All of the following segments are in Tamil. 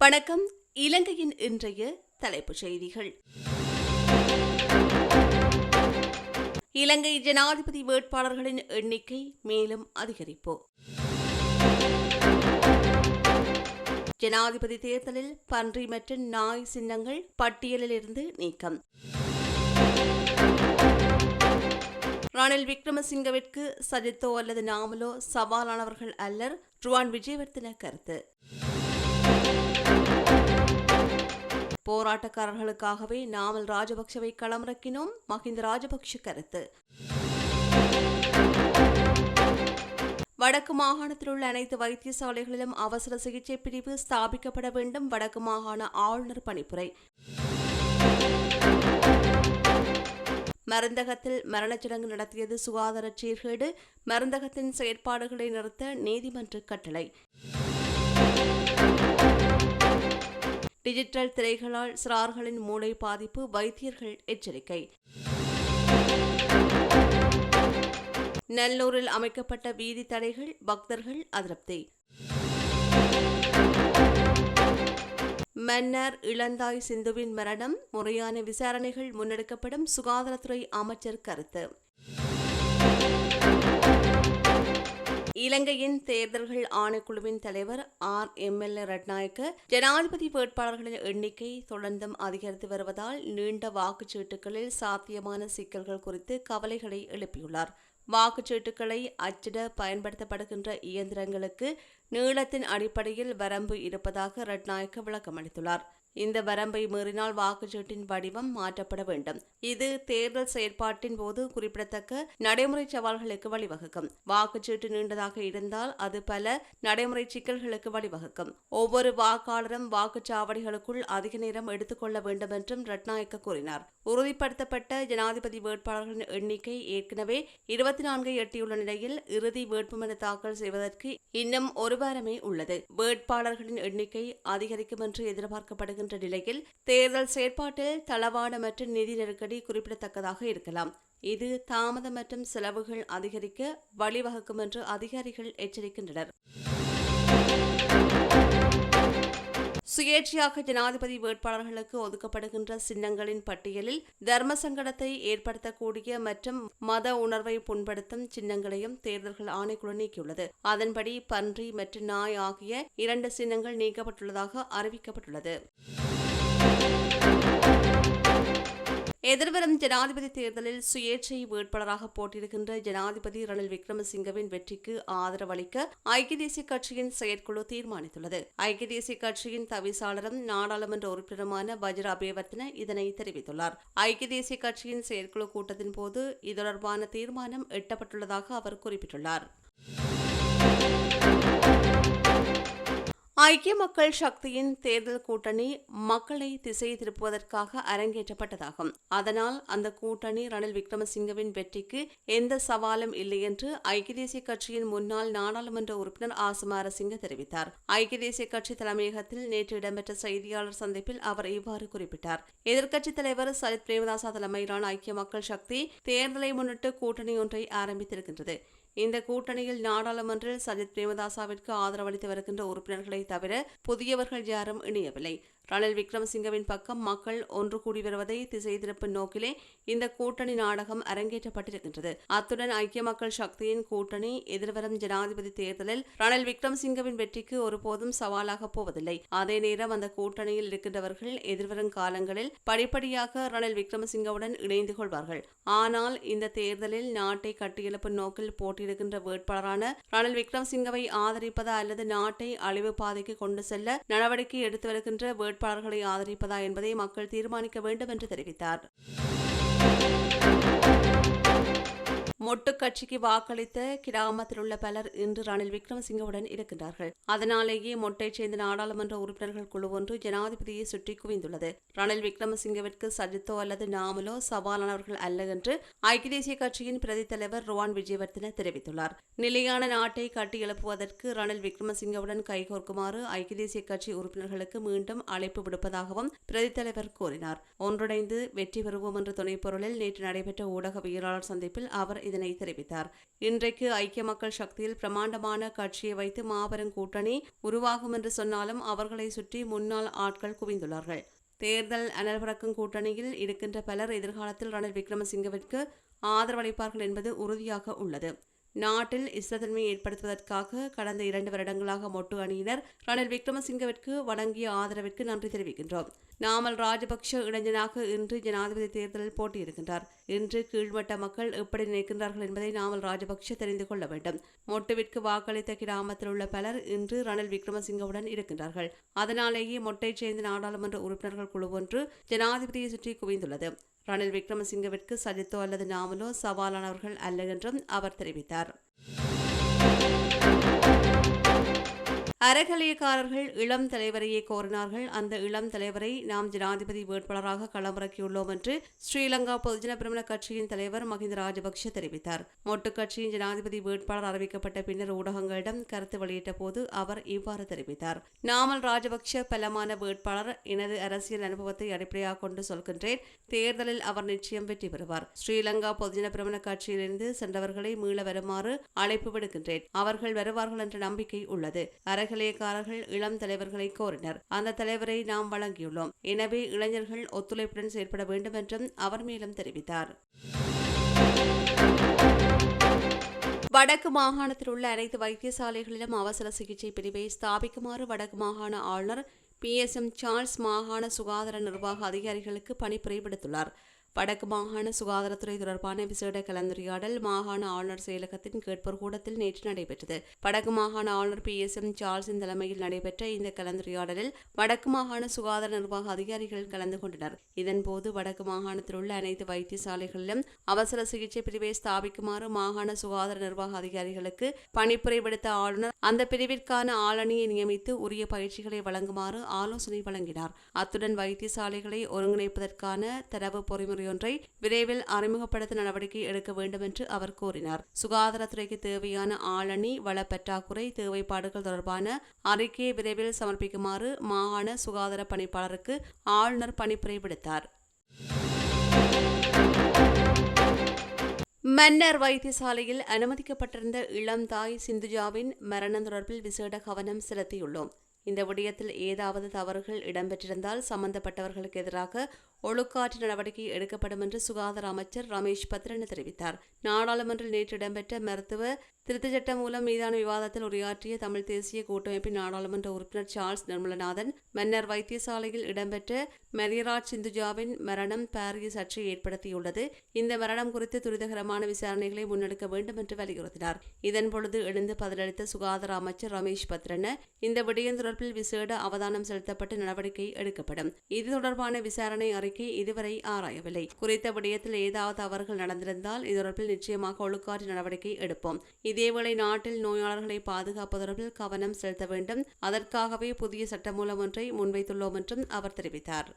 வணக்கம். இலங்கையின் இன்றைய தலைப்புச் செய்திகள். இலங்கை ஜனாதிபதி வேட்பாளர்களின் எண்ணிக்கை மேலும் அதிகரிப்பு ஜனாதிபதி தேர்தலில் பன்றி மற்றும் நாய் சின்னங்கள் பட்டியலிலிருந்து நீக்கம். ரணில் விக்ரமசிங்கவிற்கு சஜித்தோ அல்லது நாமலோ சவாலானவர்கள் அல்லர். ருவான் விஜயவர்த்தன கருத்து. போராட்டக்காரர்களுக்காகவே நாமல் ராஜபக்சவை களமிறக்கினோம். மஹிந்த ராஜபக்ஷ கருத்து. வடக்கு மாகாணத்தில் உள்ள அனைத்து வைத்தியசாலைகளிலும் அவசர சிகிச்சை பிரிவு ஸ்தாபிக்கப்பட வேண்டும். வடக்கு மாகாண ஆளுநர் பணிப்புரை. மருந்தகத்தில் மரணச்சடங்கு நடத்தியது சுகாதார சீர்கேடு. மருந்தகத்தின் செயற்பாடுகளை நிறுத்த நீதிமன்ற கட்டளை. டிஜிட்டல் திரைகளால் சிறார்களின் மூளை பாதிப்பு வைத்தியர்கள் எச்சரிக்கை. நல்லூரில் அமைக்கப்பட்ட வீதி தடைகள் பக்தர்கள் அதிருப்தி. மன்னர் இளந்தாய் சிந்துவின் மரணம் முறையான விசாரணைகள் முன்னெடுக்கப்படும் சுகாதாரத்துறை அமைச்சர் கருத்து. இலங்கையின் தேர்தல்கள் ஆணைக்குழுவின் தலைவர் ஆர். எம். எல். ரட்நாயக்க ஜனாதிபதி வேட்பாளர்களின் எண்ணிக்கை தொடர்ந்தும் அதிகரித்து வருவதால் நீண்ட வாக்குச்சீட்டுகளில் சாத்தியமான சிக்கல்கள் குறித்து கவலைகளை எழுப்பியுள்ளார். வாக்குச்சீட்டுகளை அச்சிட பயன்படுத்தப்படுகின்ற இயந்திரங்களுக்கு நீளத்தின் அடிப்படையில் வரம்பு இருப்பதாக ரட்நாயக்க விளக்கமளித்துள்ளார். இந்த வரம்பை மீறினால் வாக்குச்சீட்டின் வடிவம் மாற்றப்பட வேண்டும். இது தேர்தல் செயற்பாட்டின் போது குறிப்பிடத்தக்க நடைமுறை சவால்களுக்கு வழிவகுக்கும். வாக்குச்சீட்டு நீண்டதாக இருந்தால் அது பல நடைமுறை சிக்கல்களுக்கு வழிவகுக்கும். ஒவ்வொரு வாக்காளரும் வாக்குச்சாவடிகளுக்குள் அதிக நேரம் எடுத்துக்கொள்ள வேண்டும் என்றும் ரட்நாயக்க கூறினார். உறுதிப்படுத்தப்பட்ட ஜனாதிபதி வேட்பாளர்களின் எண்ணிக்கை ஏற்கனவே இருபத்தி நான்கை எட்டியுள்ள நிலையில் இறுதி வேட்புமனு தாக்கல் செய்வதற்கு இன்னும் ஒரு வாரமே உள்ளது. வேட்பாளர்களின் எண்ணிக்கை அதிகரிக்கும் என்று வருகின்ற நிலையில் தேர்தல் செயற்பாட்டில் தளவாட மற்றும் நிதி நெருக்கடி குறிப்பிடத்தக்கதாக இருக்கலாம். இது தாமதம் மற்றும் செலவுகள் அதிகரிக்க வழிவகுக்கும் என்று அதிகாரிகள் எச்சரிக்கின்றனர். சுயேட்சையாக ஜனாதிபதி வேட்பாளர்களுக்கு ஒதுக்கப்படுகின்ற சின்னங்களின் பட்டியலில் தர்ம சங்கடத்தை ஏற்படுத்தக்கூடிய மற்றும் மத உணர்வை புண்படுத்தும் சின்னங்களையும் தேர்தல்கள் ஆணைக்குழு நீக்கியுள்ளது. அதன்படி பன்றி மற்றும் நாய் ஆகிய இரண்டு சின்னங்கள் நீக்கப்பட்டுள்ளதாக அறிவிக்கப்பட்டுள்ளது. எதிர்வரும் ஜனாதிபதி தேர்தலில் சுயேட்சை வேட்பாளராக போட்டியிடுகின்ற ஜனாதிபதி ரணில் விக்ரமசிங்கவின் வெற்றிக்கு ஆதரவளிக்க ஐக்கிய தேசிய கட்சியின் செயற்குழு தீர்மானித்துள்ளது. ஐக்கிய தேசிய கட்சியின் தவிசாளரும் நாடாளுமன்ற உறுப்பினருமான வஜ்ர அபேவர்த்தன இதனை தெரிவித்துள்ளார். ஐக்கிய தேசிய கட்சியின் செயற்குழு கூட்டத்தின் போது இது தொடர்பான தீர்மானம் எட்டப்பட்டுள்ளதாக அவர் குறிப்பிட்டுள்ளார். ஐக்கிய மக்கள் சக்தியின் தேர்தல் கூட்டணி மக்களை திசை திருப்புவதற்காக அரங்கேற்றப்பட்டதாகும். அதனால் அந்த கூட்டணி ரணில் விக்ரமசிங்கவின் வெற்றிக்கு எந்த சவாலும் இல்லை என்று ஐக்கிய தேசிய கட்சியின் முன்னாள் நாடாளுமன்ற உறுப்பினர் ஆசுமாரசிங்க தெரிவித்தார். ஐக்கிய தேசிய கட்சி தலைமையகத்தில் நேற்று இடம்பெற்ற செய்தியாளர் சந்திப்பில் அவர் இவ்வாறு குறிப்பிட்டார். எதிர்க்கட்சித் தலைவர் சலித் பிரேமதாசா தலைமையிலான ஐக்கிய மக்கள் சக்தி தேர்தலை முன்னிட்டு கூட்டணி ஒன்றை ஆரம்பித்திருக்கின்றது. இந்த கூட்டணியில் நாடாளுமன்றில் சஜித் பிரேமதாசாவிற்கு ஆதரவளித்து வருகின்ற உறுப்பினர்களை தவிர புதியவர்கள் யாரும் இணையவில்லை. ரணில் விக்ரமசிங்கவின் பக்கம் மக்கள் ஒன்று கூடி வருவதை திசை திருப்பும் நோக்கிலே இந்த கூட்டணி நாடகம் அரங்கேற்றப்பட்டிருக்கின்றது. அத்துடன் ஐக்கிய மக்கள் சக்தியின் கூட்டணி எதிர்வரும் ஜனாதிபதி தேர்தலில் ரணில் விக்ரமசிங்கவின் வெற்றிக்கு ஒருபோதும் சவாலாக போவதில்லை. அதே நேரம் அந்த கூட்டணியில் இருக்கின்றவர்கள் எதிர்வரும் காலங்களில் படிப்படியாக ரணில் விக்ரமசிங்கவுடன் இணைந்து கொள்வார்கள். ஆனால் இந்த தேர்தலில் நாட்டை கட்டியெழுப்பும் நோக்கில் போட்டி போட்டியிடுகின்ற வேட்பாளரான ரணில் விக்ரமசிங்கவை ஆதரிப்பதா அல்லது நாட்டை அழிவு பாதைக்கு கொண்டு செல்ல நடவடிக்கை எடுத்து வருகின்ற வேட்பாளர்களை ஆதரிப்பதா என்பதை மக்கள் தீர்மானிக்க வேண்டும் என்று தெரிவித்தார். மொட்டு கட்சிக்கு வாக்களித்த கிராமத்தில் உள்ள பலர் இன்று ரணில் விக்ரமசிங்கவுடன் இருக்கின்றார்கள். அதனாலேயே மொட்டை சேர்ந்த நாடாளுமன்ற உறுப்பினர்கள் குழு ஒன்று ஜனாதிபதியை சுற்றி குவிந்துள்ளது. ரணில் விக்ரமசிங்கவிற்கு சஜித்தோ அல்லது நாமலோ சவாலானவர்கள் அல்ல என்று ஐக்கிய தேசிய கட்சியின் பிரதி தலைவர் ருவான் விஜயவர்தன தெரிவித்துள்ளார். நிலையான நாட்டை கட்டி எழுப்புவதற்கு ரணில் விக்ரமசிங்கவுடன் கைகோர்க்குமாறு ஐக்கிய தேசிய கட்சி உறுப்பினர்களுக்கு மீண்டும் அழைப்பு விடுப்பதாகவும் பிரதி தலைவர் கூறினார். ஒன்றிணைந்து வெற்றி பெறுவோம் என்ற துணைப்பொருளில் நேற்று நடைபெற்ற ஊடகவியலாளர் சந்திப்பில் அவர் இதனை தெரிவித்தார். இன்றைக்கு ஐக்கிய மக்கள் சக்தியில் பிரமாண்டமான கட்சியை வைத்து மாபெரும் கூட்டணி உருவாகும் என்று சொன்னாலும் அவர்களை சுற்றி முன்னாள் ஆட்கள் குவிந்துள்ளார்கள். தேர்தல் அனல்பறக்கும் கூட்டணியில் இருக்கின்ற பலர் எதிர்காலத்தில் ரணில் விக்ரமசிங்கவிற்கு ஆதரவளிப்பார்கள் என்பது உறுதியாக உள்ளது. நாட்டில் இஸ்தத்தன்மையை ஏற்படுத்துவதற்காக கடந்த இரண்டு வருடங்களாக மொட்டு அணியினர். ரணில் விக்ரமசிங்கவிற்கு வழங்கிய ஆதரவிற்கு நன்றி தெரிவிக்கின்றோம். நாமல் ராஜபக்ஷ இளைஞனாக இன்று ஜனாதிபதி தேர்தலில் போட்டியிருக்கின்றார் இன்று கீழ்மட்ட மக்கள் எப்படி நினைக்கின்றார்கள் என்பதை நாமல் ராஜபக்ஷ தெரிந்து கொள்ள வேண்டும். மொட்டுவிற்கு வாக்களித்த கிராமத்தில் உள்ள பலர் இன்று ரணில் விக்ரமசிங்கவுடன் இருக்கின்றார்கள். அதனாலேயே மொட்டை சேர்ந்த நாடாளுமன்ற உறுப்பினர்கள் குழு ஒன்று ஜனாதிபதியை சுற்றி குவிந்துள்ளது. ரணில் விக்ரமசிங்கவிற்கு சஜித்தோ அல்லது நாமலோ சவாலானவர்கள் அல்ல என்றும் அவர் தெரிவித்தார். அறகலையக்காரர்கள் இளம் தலைவரையே கோரினார்கள். அந்த இளம் தலைவரை நாம் ஜனாதிபதி வேட்பாளராக களமிறக்கியுள்ளோம் என்று ஸ்ரீலங்கா பொதுஜன பிரமண கட்சியின் தலைவர் மஹிந்த ராஜபக்ஷ தெரிவித்தார். மொட்டு கட்சியின் ஜனாதிபதி வேட்பாளர் அறிவிக்கப்பட்ட பின்னர் ஊடகங்களிடம் கருத்து வெளியிட்ட போது அவர் இவ்வாறு தெரிவித்தார். நாமல் ராஜபக்ஷ பலமான வேட்பாளர் எனது அரசியல் அனுபவத்தை அடிப்படையாக கொண்டு சொல்கின்றேன். தேர்தலில் அவர் நிச்சயம் வெற்றி பெறுவார். ஸ்ரீலங்கா பொதுஜன பிரமண கட்சியிலிருந்து சென்றவர்களை மீள வருமாறு அழைப்பு விடுக்கின்றேன். அவர்கள் வருவார்கள் என்ற நம்பிக்கை உள்ளது. அறகலையக்காரர்கள் இளம் தலைவர்களை கோரினர். அந்த தலைவரை நாம் வழங்கியுள்ளோம். எனவே இளைஞர்கள் ஒத்துழைப்புடன் செயற்பட வேண்டும் என்றும் அவர் மேலும் தெரிவித்தார். வடக்கு மாகாணத்தில் உள்ள அனைத்து வைத்தியசாலைகளிலும் அவசர சிகிச்சை பிரிவை ஸ்தாபிக்குமாறு வடக்கு மாகாண ஆளுநர் பி. எஸ். எம். சார்ல்ஸ் மாகாண சுகாதார நிர்வாக அதிகாரிகளுக்கு பணிப்புரை விடுத்துள்ளார் வடக்கு மாகாண சுகாதாரத்துறை தொடர்பான விசேட கலந்துரையாடல் மாகாண ஆளுநர் செயலகத்தின் கேட்போர் கூடத்தில் நேற்று நடைபெற்றது. வடக்கு மாகாண ஆளுநர் பி. எஸ். எம். சார்ல்ஸின் தலைமையில் நடைபெற்ற இந்த கலந்துரையாடலில் வடக்கு மாகாண சுகாதார நிர்வாக அதிகாரிகள் கலந்து கொண்டனர். இதன்போது வடக்கு மாகாணத்தில் உள்ள அனைத்து வைத்தியசாலைகளிலும் அவசர சிகிச்சை பிரிவை ஸ்தாபிக்குமாறு மாகாண சுகாதார நிர்வாக அதிகாரிகளுக்கு பணிப்புரை விடுத்த ஆளுநர் அந்த பிரிவிற்கான ஆளணியை நியமித்து உரிய பயிற்சிகளை வழங்குமாறு ஆலோசனை வழங்கினார். அத்துடன் வைத்தியசாலைகளை ஒருங்கிணைப்பதற்கான தரவு பொறிமுறை ஒன்றை விரைவில் அறிமுகப்படுத்த நடவடிக்கை எடுக்க வேண்டும் என்று அவர் கூறினார். சுகாதாரத்துறைக்கு தேவையான ஆளணி வள பற்றாக்குறை தேவைப்பாடுகள் தொடர்பான அறிக்கையை விரைவில் சமர்ப்பிக்குமாறு மாகாண சுகாதார பணிப்பாளருக்கு ஆளுநர் பணிப்புரை விடுத்தார். மன்னர் வைத்தியசாலையில் அனுமதிக்கப்பட்டிருந்த இளம் தாய் சிந்துஜாவின் மரணம் தொடர்பில் விசேட கவனம் செலுத்தியுள்ளோம். இந்த விடயத்தில் ஏதாவது தவறுகள் இடம்பெற்றிருந்தால் சம்பந்தப்பட்டவர்களுக்கு எதிராக ஒழுக்காற்று நடவடிக்கை எடுக்கப்படும் என்று சுகாதார அமைச்சர் ரமேஷ் பத்ரன் தெரிவித்தார். நாடாளுமன்றில் நேற்று இடம்பெற்ற மருத்துவ திருத்த சட்டம் மூலம் மீதான விவாதத்தில் உரையாற்றிய தமிழ் தேசிய கூட்டமைப்பின் நாடாளுமன்ற உறுப்பினர் சார்ல்ஸ் நிர்மலநாதன் மன்னர் வைத்தியசாலையில் இடம்பெற்ற மரியராஜ் சிந்துஜாவின் மரணம் பாரிய சர்ச்சையை ஏற்படுத்தியுள்ளது. இந்த மரணம் குறித்து துரிதகரமான விசாரணைகளை முன்னெடுக்க வேண்டும் என்று வலியுறுத்தினார். இதன் பொழுது எழுந்து பதிலளித்த சுகாதார அமைச்சர் ரமேஷ் பத்ரன இந்த விடயம் தொடர்பில் விசேட அவதானம் செலுத்தப்பட்டு நடவடிக்கை எடுக்கப்படும். இது தொடர்பான விசாரணை அறிக்கை இதுவரை ஆராயவில்லை. குறித்த விடயத்தில் ஏதாவது தவறுகள் நடந்திருந்தால் இது தொடர்பில் நிச்சயமாக ஒழுக்காற்று நடவடிக்கை எடுப்போம். இதேவேளை நாட்டில் நோயாளர்களை பாதுகாப்பது தொடர்பில் கவனம் செலுத்த வேண்டும். அதற்காகவே புதிய சட்டமூலம் ஒன்றை முன்வைத்துள்ளோம் என்றும் அவர் தெரிவித்தார்.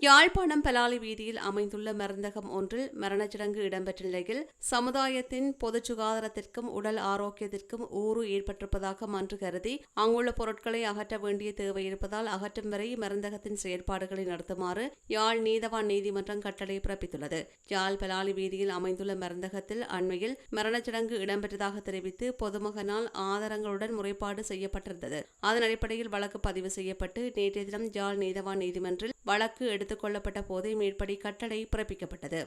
யாழ்ப்பாணம் பலாலி வீதியில் அமைந்துள்ள மருந்தகம் ஒன்றில் மரணச்சடங்கு இடம்பெற்ற நிலையில் சமுதாயத்தின் பொது சுகாதாரத்திற்கும் உடல் ஆரோக்கியத்திற்கும் ஊறு ஏற்பட்டிருப்பதாக மன்று கருதி அங்குள்ள பொருட்களை அகற்ற வேண்டிய தேவை இருப்பதால் அகற்றும் வரை மருந்தகத்தின் செயற்பாடுகளை நடத்துமாறு யாழ் நீதவான் நீதிமன்றம் கட்டளை பிறப்பித்துள்ளது. யாழ் பலாலி வீதியில் அமைந்துள்ள மருந்தகத்தில் அண்மையில் மரணச்சடங்கு இடம்பெற்றதாக தெரிவித்து பொதுமகனால் ஆதாரங்களுடன் முறைப்பாடு செய்யப்பட்டிருந்தது. அதன் அடிப்படையில் வழக்கு பதிவு செய்யப்பட்டு நேற்றைய தினம் யாழ் நீதவான் நீதிமன்றில் வழக்கு எடுத்துக் கொள்ளப்பட்ட போதே மேற்படி கட்டளை பிறப்பிக்கப்பட்டது.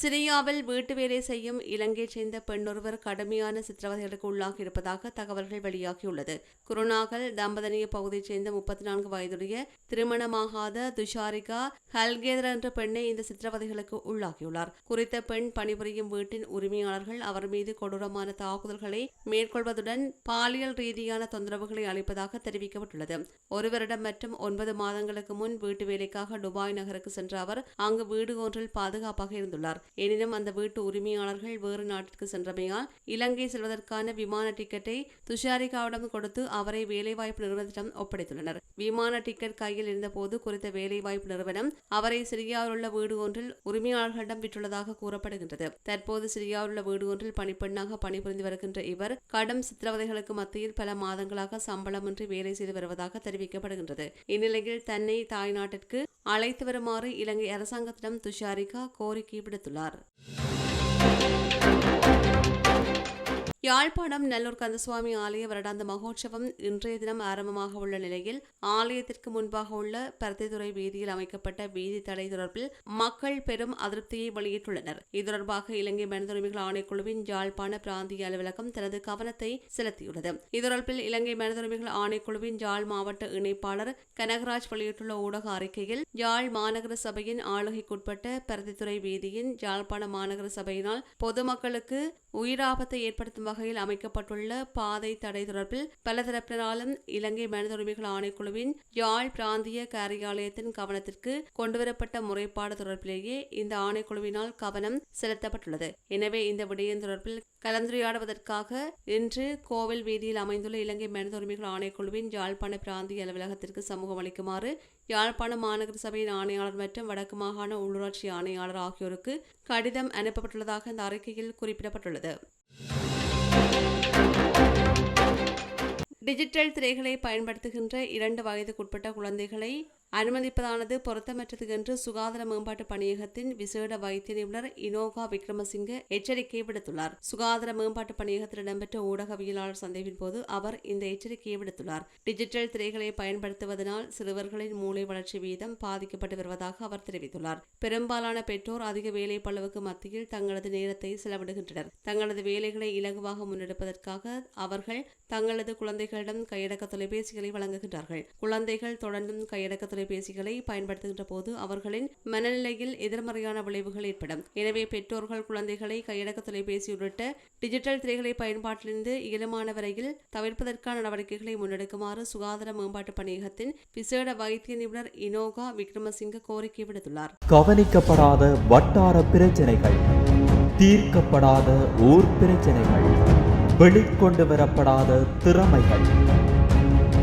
சிரியாவில் வீட்டு வேலை செய்யும் இலங்கையைச் சேர்ந்த பெண்ணொருவர் கடுமையான சித்திரவதைகளுக்கு உள்ளாகி இருப்பதாக தகவல்கள் வெளியாகியுள்ளது. குருநாகல் தம்பதனிய பகுதியைச் சேர்ந்த முப்பத்தி நான்கு வயதுடைய திருமணமாகாத துஷாரிகா ஹல்கேதர் என்ற பெண்ணை இந்த சித்திரவதைகளுக்கு உள்ளாகியுள்ளார் குறித்த பெண் பணிபுரியும் வீட்டின் உரிமையாளர்கள் அவர் மீது கொடூரமான தாக்குதல்களை மேற்கொள்வதுடன் பாலியல் ரீதியான தொந்தரவுகளை அளிப்பதாக தெரிவிக்கப்பட்டுள்ளது. ஒரு வருடம் மற்றும் ஒன்பது மாதங்களுக்கு முன் வீட்டு வேலைக்காக துபாய் நகருக்கு சென்ற அவர் அங்கு வீடு ஒன்றில் பாதுகாப்பாக இருந்துள்ளார். எனினும் அந்த வீட்டு உரிமையாளர்கள் வேறு நாட்டிற்கு சென்றமையால் இலங்கை செல்வதற்கான விமான டிக்கெட்டை துஷாரிகாவிடம் கொடுத்து அவரை வேலைவாய்ப்பு நிறுவனத்திடம் ஒப்படைத்துள்ளனர். விமான டிக்கெட் கையில் இருந்தபோது குறித்த வேலைவாய்ப்பு நிறுவனம் அவரை சிரியாவில் உள்ள வீடு ஒன்றில் உரிமையாளர்களிடம் விற்றுள்ளதாக கூறப்படுகின்றது. தற்போது சிரியாவில் உள்ள வீடு ஒன்றில் பணிப்பெண்ணாக பணிபுரிந்து வருகின்ற இவர் கடும் சித்திரவதைகளுக்கு மத்தியில் பல மாதங்களாக சம்பளமின்றி வேலை செய்து வருவதாக தெரிவிக்கப்படுகின்றது. இந்நிலையில் தன்னை தாய்நாட்டிற்கு அழைத்து வருமாறு இலங்கை அரசாங்கத்திடம் துஷாரிகா கோரிக்கை விடுத்துள்ளார். தெரிவித்துள்ளார் யாழ்ப்பாணம் நல்லூர் கந்தசுவாமி ஆலய வருடாந்த மகோற்சவம் இன்றைய தினம் ஆரம்பமாக உள்ள நிலையில் ஆலயத்திற்கு முன்பாக உள்ள பருத்தித்துறை வீதியில் அமைக்கப்பட்ட வீதி தடை தொடர்பில் மக்கள் பெரும் அதிருப்தியை வெளியிட்டுள்ளனர். இது தொடர்பாக இலங்கை மனிதுரிமைகள் ஆணைக்குழுவின் யாழ்ப்பாண பிராந்திய அலுவலகம் தனது கவனத்தை செலுத்தியுள்ளது. இது தொடர்பில் இலங்கை மனிதுரிமைகள் ஆணைக்குழுவின் யாழ் மாவட்ட இணைப்பாளர் கனகராஜ் வெளியிட்டுள்ள ஊடக அறிக்கையில் யாழ் மாநகர சபையின் ஆளுகைக்குட்பட்ட பருத்தித்துறை வீதியின் யாழ்ப்பாண மாநகர சபையினால் பொதுமக்களுக்கு உயிராபத்தை ஏற்படுத்தும் வகையில் அமைக்கப்பட்டுள்ள பாதை தடை தொடர்பில் பல தரப்பினராலும் இலங்கை மனித உரிமைகள் ஆணைக்குழுவின் யாழ் பிராந்திய காரியாலயத்தின் கவனத்திற்கு கொண்டுவரப்பட்ட முறைப்பாடு தொடர்பிலேயே இந்த ஆணைக்குழுவினால் கவனம் செலுத்தப்பட்டுள்ளது. எனவே இந்த விடயம் தொடர்பில் கலந்துரையாடுவதற்காக இன்று கோவில் வீதியில் அமைந்துள்ள இலங்கை மனித உரிமைகள் ஆணைக்குழுவின் யாழ்ப்பாண பிராந்திய அலுவலகத்திற்கு சமூகம் அளிக்குமாறு யாழ்ப்பாண மாநகர சபையின் ஆணையாளர் மற்றும் வடக்கு மாகாண உள்ளூராட்சி ஆணையாளர் ஆகியோருக்கு கடிதம் அனுப்பப்பட்டுள்ளதாக இந்த அறிக்கையில் குறிப்பிடப்பட்டுள்ளது. டிஜிட்டல் திரைகளை பயன்படுத்துகின்ற இரண்டு வயதுக்குட்பட்ட குழந்தைகளை அனுமதிப்பதானது பொருத்தமற்றது என்று சுகாதார மேம்பாட்டு பணியகத்தின் விசேட வைத்திய நிபுணர் இனோகா விக்ரமசிங்க எச்சரிக்கை விடுத்துள்ளார் சுகாதார மேம்பாட்டு பணியகத்தில் இடம்பெற்ற ஊடகவியலாளர் சந்திப்பின் போது அவர் இந்த எச்சரிக்கையை விடுத்துள்ளார் டிஜிட்டல் திரைகளை பயன்படுத்துவதனால் சிறுவர்களின் மூளை வளர்ச்சி வீதம் பாதிக்கப்பட்டு வருவதாக அவர் தெரிவித்துள்ளார். பெரும்பாலான பெற்றோர் அதிக வேலை பளவுக்கு மத்தியில் தங்களது நேரத்தை செலவிடுகின்றனர். தங்களது வேலைகளை இலகுவாக முன்னெடுப்பதற்காக அவர்கள் தங்களது குழந்தைகளிடம் கையடக்க தொலைபேசிகளை வழங்குகின்றார்கள். குழந்தைகள் தொடர்ந்தும் கையடக்க தொலைபேசிகளை பயன்படுத்துகின்ற போது அவர்களின் மனநிலையில் எதிர்மறையான விளைவுகள் ஏற்படும். எனவே பெற்றோர்கள் குழந்தைகளை கையடக்க தொலைபேசி உள்ளிட்ட டிஜிட்டல் திரைகளை பயன்பாட்டிலிருந்து இயலுமான வரையில் தவிர்ப்பதற்கான நடவடிக்கைகளை முன்னெடுக்குமாறு சுகாதார மேம்பாட்டு பணியகத்தின் விசேட வைத்திய நிபுணர் இனோகா விக்ரமசிங்க கோரிக்கை விடுத்துள்ளார். கவனிக்கப்படாத வட்டார பிரச்சனைகள் தீர்க்கப்படாத ஊர் பிரச்சனைகள் வெளிக்கொண்டு வரப்படாத திறமைகள்.